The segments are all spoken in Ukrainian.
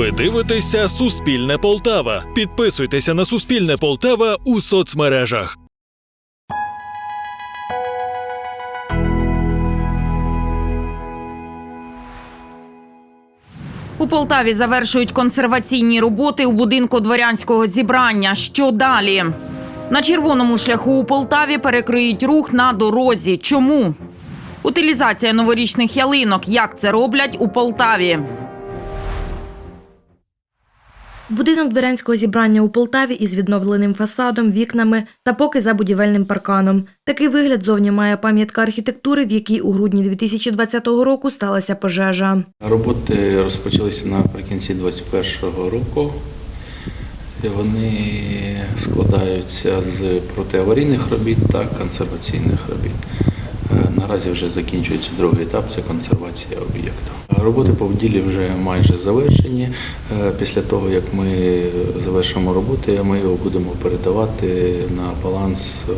Ви дивитеся Суспільне Полтава. Підписуйтеся на Суспільне Полтава у соцмережах. У Полтаві завершують консерваційні роботи у будинку дворянського зібрання. Що далі? На червоному шляху у Полтаві перекриють рух на дорозі. Чому? Утилізація новорічних ялинок. Як це роблять у Полтаві? Будинок дворянського зібрання у Полтаві із відновленим фасадом, вікнами та поки за будівельним парканом. Такий вигляд зовні має пам'ятка архітектури, в якій у грудні 2020 року сталася пожежа. Роботи розпочалися наприкінці 2021 року. Вони складаються з протиаварійних робіт та консерваційних робіт. Е, Наразі вже закінчується другий етап це консервація об'єкту. Роботи по будівлі вже майже завершені. Е, Після того, як ми завершимо роботи, ми його будемо передавати на баланс е,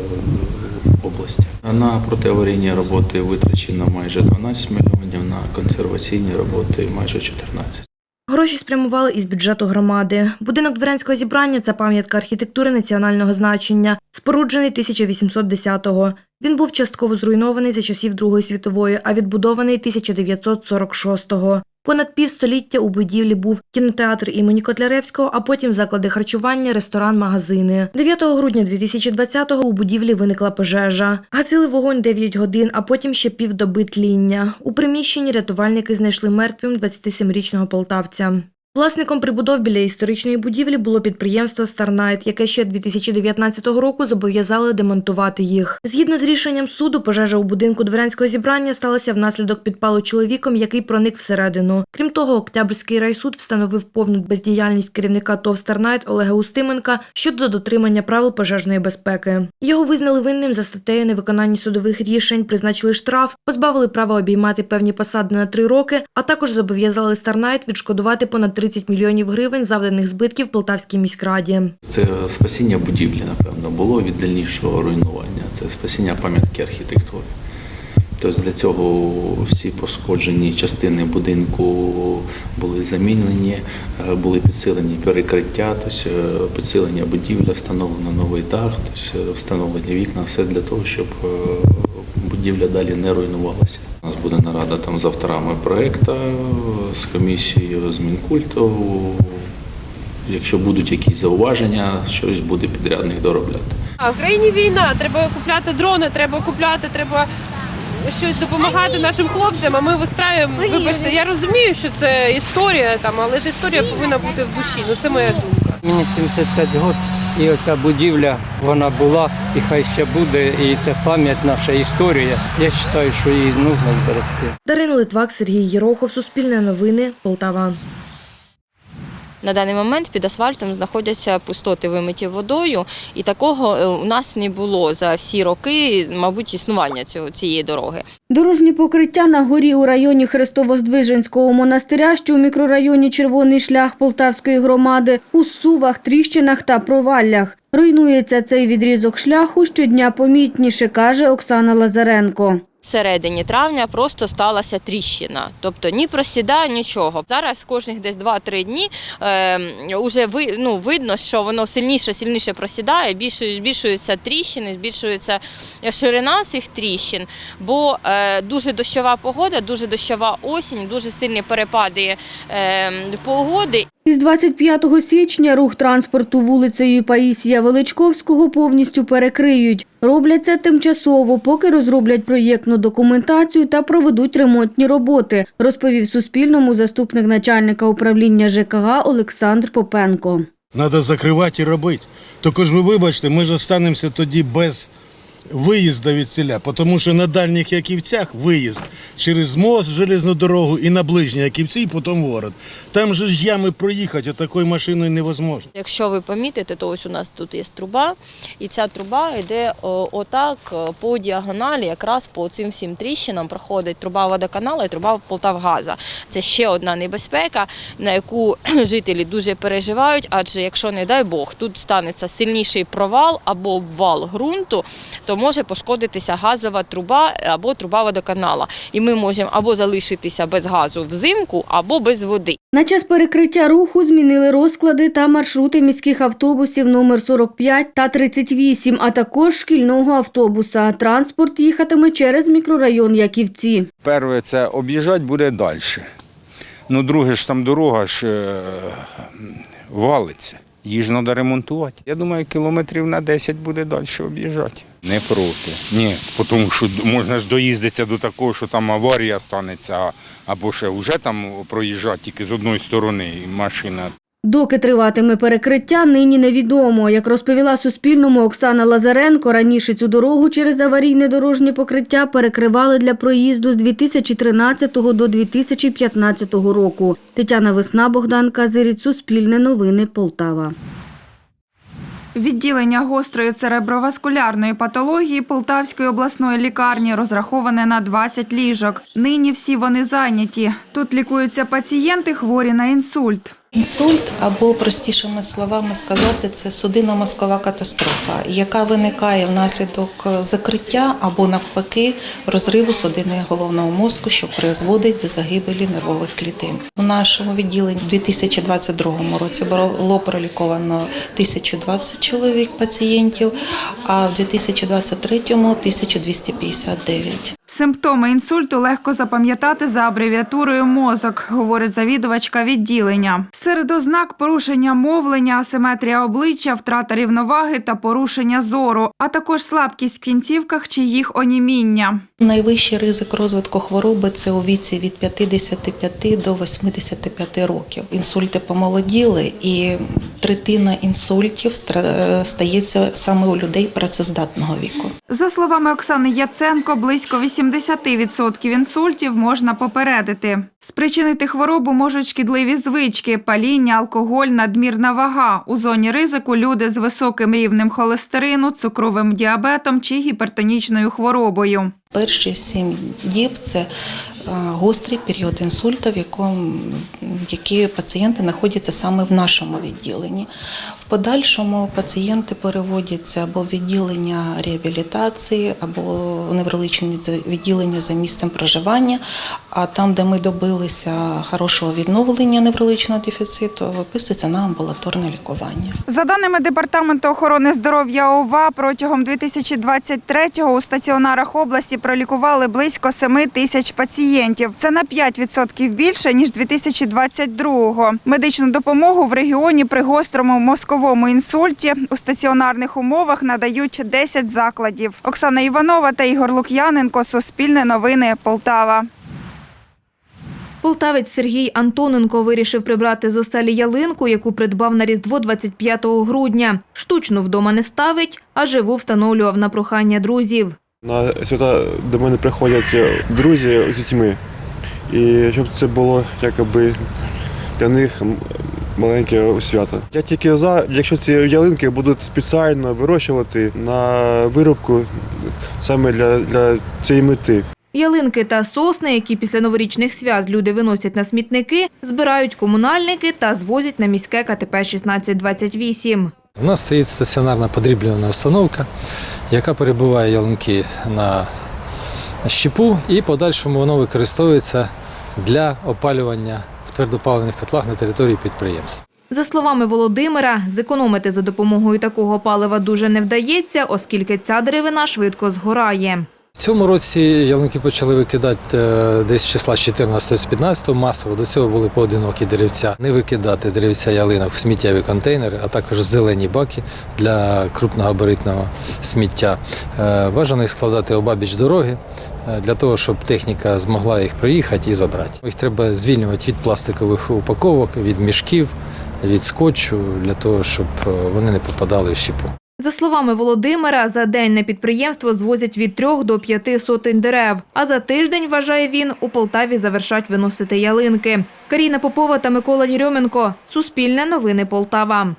області. На протиаварійні роботи витрачено майже 12 мільйонів, на консерваційні роботи майже 14. Гроші спрямували із бюджету громади. Будинок дворянського зібрання це пам'ятка архітектури національного значення, споруджений 1810-го. Він був частково зруйнований за часів Другої світової, а відбудований 1946-го. Понад півстоліття у будівлі був кінотеатр імені Котляревського, а потім заклади харчування, ресторан, магазини. 9 грудня 2020-го у будівлі виникла пожежа. Гасили вогонь 9 годин, а потім ще півдоби тління. У приміщенні рятувальники знайшли мертвим 27-річного полтавця. Власником прибудов біля історичної будівлі було підприємство Старнайт, яке ще 2019 року зобов'язали демонтувати їх. Згідно з рішенням суду, пожежа у будинку дворянського зібрання сталася внаслідок підпалу чоловіком, який проник всередину. Крім того, Октябрьський райсуд встановив повну бездіяльність керівника ТОВ Старнайт Олега Устименка щодо дотримання правил пожежної безпеки. Його визнали винним за статтею невиконання судових рішень, призначили штраф, позбавили права обіймати певні посади на три роки, а також зобов'язали Старнайт відшкодувати понад 30 мільйонів гривень завданих збитків Полтавській міськраді. Це спасіння будівлі, напевно, було від дальнішого руйнування. Це спасіння пам'ятки архітектури. Тобто для цього всі пошкоджені частини будинку були замінені, е, були підсилені перекриття, тобто е, підсилення будівля, встановлено новий дах, тобто встановлені вікна, все для того, щоб е, будівля далі не руйнувалася. Буде нарада там з авторами проекту, з комісією з Мінкульту. Якщо будуть якісь зауваження, щось буде підрядник доробляти. А в країні війна, треба купляти дрони, треба купляти, треба щось допомагати нашим хлопцям. А ми вистраюємо. Вибачте, я розумію, що це історія там, але ж історія повинна бути в душі. Ну це моя думка. Мені 75 років, і оця будівля вона була, і хай ще буде, і це пам'ять наша історія. Я вважаю, що її потрібно зберегти. Дарина Литвак, Сергій Єрохов, Суспільне новини, Полтава. На даний момент під асфальтом знаходяться пустоти вимиті водою, і такого е, у нас не було за всі роки, мабуть, існування цього цієї дороги. Дорожні покриття на горі у районі Христово-Здвиженського монастиря, що у мікрорайоні Червоний шлях Полтавської громади, у сувах, тріщинах та проваллях. Руйнується цей відрізок шляху щодня помітніше, каже Оксана Лазаренко. Середині травня просто сталася тріщина, тобто ні просіда, нічого. Зараз кожних десь 2-3 дні вже ви, ну, видно, що воно сильніше, сильніше просідає, більше, збільшуються тріщини, збільшується ширина цих тріщин, бо е, дуже дощова погода, дуже дощова осінь, дуже сильні перепади е, погоди. Із 25 січня рух транспорту вулицею Паїсія Величковського повністю перекриють. Роблять це тимчасово, поки розроблять проєктну документацію та проведуть ремонтні роботи, розповів Суспільному заступник начальника управління ЖКГ Олександр Попенко. Треба закривати і робити. Тільки ж ви вибачте, ми ж останемося тоді без виїзду від селя, тому що на дальніх Яківцях виїзд через мост, железну дорогу і на ближні Яківці, і потім город. Там же ж ями проїхати, такою машиною невозможно. Якщо ви помітите, то ось у нас тут є труба, і ця труба йде отак по діагоналі, якраз по цим всім тріщинам проходить труба водоканалу і труба Полтавгаза. Це ще одна небезпека, на яку жителі дуже переживають, адже якщо, не дай Бог, тут станеться сильніший провал або обвал ґрунту, то то може пошкодитися газова труба або труба водоканала. І ми можемо або залишитися без газу взимку, або без води. На час перекриття руху змінили розклади та маршрути міських автобусів номер 45 та 38, а також шкільного автобуса. Транспорт їхатиме через мікрорайон Яківці. Перше це об'їжджати буде далі. Ну, друге ж там дорога ж е, валиться. Її ж треба ремонтувати. Я думаю, кілометрів на 10 буде далі об'їжджати. Не проти. Ні, тому що можна ж доїздитися до такого, що там аварія станеться, або ще вже там проїжджати тільки з одної сторони машина Доки триватиме перекриття, нині невідомо. Як розповіла Суспільному Оксана Лазаренко, раніше цю дорогу через аварійне дорожнє покриття перекривали для проїзду з 2013 до 2015 року. Тетяна Весна, Богдан Казиріць, Суспільне новини, Полтава. Відділення гострої цереброваскулярної патології Полтавської обласної лікарні розраховане на 20 ліжок. Нині всі вони зайняті. Тут лікуються пацієнти, хворі на інсульт. Інсульт, або простішими словами сказати, це судинно-мозкова катастрофа, яка виникає внаслідок закриття або навпаки розриву судини головного мозку, що призводить до загибелі нервових клітин. У нашому відділенні у 2022 році було проліковано 1020 чоловік пацієнтів, а в 2023 – 1259. Симптоми інсульту легко запам'ятати за абревіатурою мозок, говорить завідувачка відділення. Серед ознак порушення мовлення, асиметрія обличчя, втрата рівноваги та порушення зору, а також слабкість в кінцівках чи їх оніміння. Найвищий ризик розвитку хвороби це у віці від 55 до 85 років. Інсульти помолоділи, і третина інсультів стається саме у людей працездатного віку. За словами Оксани Яценко, близько 80% інсультів можна попередити. Спричинити хворобу можуть шкідливі звички, паління, алкоголь, надмірна вага. У зоні ризику люди з високим рівнем холестерину, цукровим діабетом чи гіпертонічною хворобою. Перші сім діб це гострий період інсульту, в якому які пацієнти знаходяться саме в нашому відділенні. В подальшому пацієнти переводяться або в відділення реабілітації, або в неврологічне відділення за місцем проживання. А там, де ми добилися хорошого відновлення неврологічного дефіциту, виписується на амбулаторне лікування. За даними Департаменту охорони здоров'я ОВА, протягом 2023-го у стаціонарах області пролікували близько 7 тисяч пацієнтів. Це на 5% більше, ніж 2022-го. Медичну допомогу в регіоні при гострому мозковому інсульті у стаціонарних умовах надають 10 закладів. Оксана Іванова та Ігор Лук'яненко, Суспільне новини, Полтава. Полтавець Сергій Антоненко вирішив прибрати з оселі ялинку, яку придбав на Різдво 25 грудня. Штучно вдома не ставить, а живу встановлював на прохання друзів. На свята до мене приходять е, друзі з дітьми. І щоб це було якоби для них маленьке свято. Я тільки за, якщо ці ялинки будуть спеціально вирощувати на виробку саме для, для цієї мети. Ялинки та сосни, які після новорічних свят люди виносять на смітники, збирають комунальники та звозять на міське КТП 1628. У нас стоїть стаціонарна подріблювана установка, яка перебуває ялинки на щепу і подальшому воно використовується для опалювання в твердопаливних котлах на території підприємств. За словами Володимира, зекономити за допомогою такого палива дуже не вдається, оскільки ця деревина швидко згорає. В цьому році ялинки почали викидати е, десь числа 14 з 15 масово. До цього були поодинокі деревця. Не викидати деревця ялинок в сміттєві контейнери, а також зелені баки для крупногабаритного сміття. Е, Бажано їх складати обабіч дороги. е, Для того щоб техніка змогла їх проїхати і забрати. Їх треба звільнювати від пластикових упаковок, від мішків, від скотчу, для того, щоб вони не попадали в щепу. За словами Володимира, за день на підприємство звозять від трьох до п'яти сотень дерев. А за тиждень, вважає він, у Полтаві завершать виносити ялинки. Каріна Попова та Микола Єрьоменко. Суспільне новини Полтава.